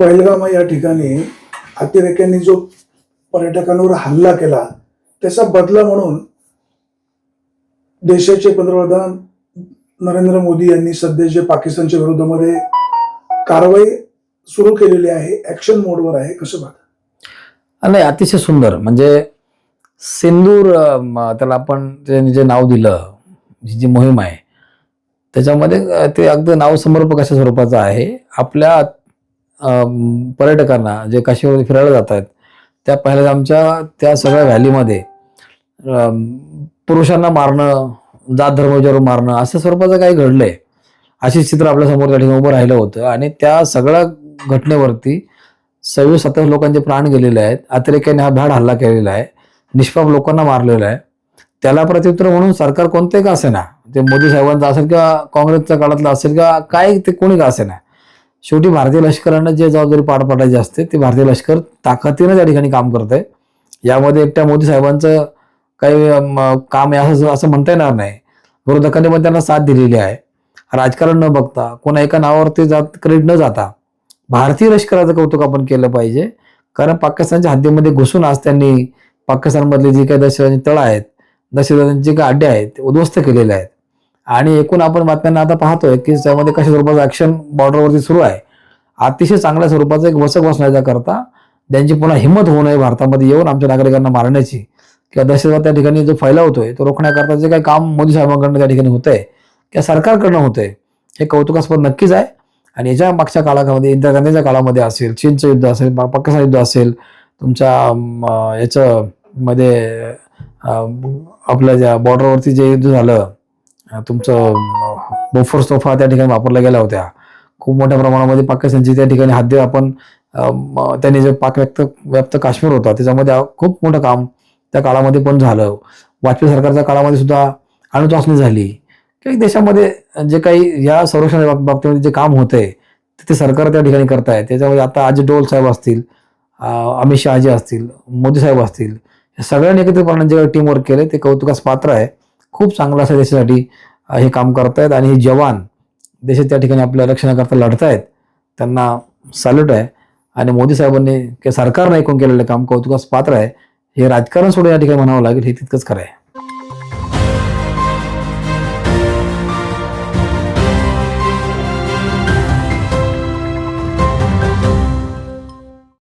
पहिलगाम या ठिकाणी अतिरेक्यांनी जो पर्यटकांवर हल्ला केला त्याचा बदला म्हणून देशाचे पंतप्रधान नरेंद्र मोदी यांनी सध्या जे पाकिस्तानच्या विरोधामध्ये कारवाई सुरू केलेली आहे ऍक्शन मोडवर आहे कसं पाहता? नाही अतिशय सुंदर. म्हणजे सिंदूर त्याला आपण जे जे नाव दिलं ही जी मोहीम आहे त्याच्यामध्ये ते अगदी नाव समर्पक अशा स्वरूपाचं आहे. आपल्या पर्यटकांना जे काशीवर फिरायला जात आहेत त्या पहिल्यांदा आमच्या त्या सगळ्या व्हॅलीमध्ये पुरुषांना मारणं जात धर्माच्यावर मारणं असं स्वरूपाचं काही घडलंय. अशीच चित्र आपल्यासमोर त्या ठिकाणी उभं राहिलं होतं आणि त्या सगळ्या घटनेवरती सव्वीस सत्तावीस लोकांचे प्राण गेलेले आहेत. अतिरेक्याने हा भ्याड हल्ला केलेला आहे. निष्पाप लोकांना मारलेला आहे. त्याला प्रत्युत्तर म्हणून सरकार कोणते का असेना ते मोदी साहेबांचं असेल किंवा काँग्रेसच्या काळातलं असेल किंवा काय ते कोणी का असेना शेवटी भारतीय लष्करानं जे जबाबदारी पार पाडायची असते ते भारतीय लष्कर ताकदीनं त्या ठिकाणी काम करत आहे यामध्ये एकट्या मोदी साहेबांचं काही काम आहे असं असं म्हणता येणार नाही. विरोधकांनी पण त्यांना साथ दिलेली आहे. राजकारण न बघता कोणा एका नावावरती जात क्रेडिट न जाता भारतीय लष्कराचं कौतुक आपण केलं पाहिजे. कारण पाकिस्तानच्या हद्दीमध्ये घुसून आज त्यांनी पाकिस्तानमधले जे काही दहशतवादी तळ आहेत दहशतवाद्यांचे जे काही अड्डे आहेत ते उद्ध्वस्त केलेले आहेत. आणि एकूण आपण बातम्यांना आता पाहतोय की त्यामध्ये कशा स्वरूपाचं ऍक्शन बॉर्डरवरती सुरू आहे. अतिशय चांगल्या स्वरूपाचं एक वसक बसण्याच्या करता त्यांची पुन्हा हिंमत होऊ नये भारतामध्ये येऊन आमच्या नागरिकांना मारण्याची किंवा दहशतवाद त्या ठिकाणी जो फैलावतोय तो रोखण्याकरता जे काही काम मोदी साहेबांकडनं त्या ठिकाणी होतंय किंवा सरकारकडनं होतंय हे कौतुकास्पद नक्कीच आहे. आणि याच्या मागच्या काळामध्ये इंदिरा गांधीच्या काळामध्ये असेल चीनचं युद्ध असेल पाकिस्तान युद्ध असेल तुमच्या याचं मध्ये आपल्या ज्या बॉर्डरवरती जे युद्ध झालं तुमचं बोफोर्स तोफा त्या ठिकाणी वापरल्या गेल्या होत्या. खूप मोठ्या प्रमाणामध्ये पाकिस्तानची त्या ठिकाणी हद्दी आपण त्यांनी जे पाक व्यक्त व्याप्त काश्मीर होता त्याच्यामध्ये खूप मोठं काम त्या काळामध्ये पण झालं. वाजपेयी सरकारच्या काळामध्ये सुद्धा अणुचाचणी झाली. किंवा देशामध्ये जे काही या संरक्षण बाबतीमध्ये जे काम होतंय ते ते सरकार त्या ठिकाणी करताय. त्याच्यामध्ये आता अजित डोल साहेब असतील अमित शहाजी असतील मोदी साहेब असतील या सगळ्यांनी एकत्रितपणे जे टीम वर्क केले ते कौतुकास पात्र आहे. खूप चांगलं असं देशासाठी हे काम करतायत आणि हे जवान देशात त्या ठिकाणी आपल्या रक्षणाकरता लढतायत त्यांना सॅल्यूट आहे. आणि मोदी साहेबांनी किंवा सरकारनं ऐकून केलेलं काम कौतुकास पात्र आहे. हे राजकारण सोडून या ठिकाणी म्हणावं लागेल हे तितकंच खरं आहे.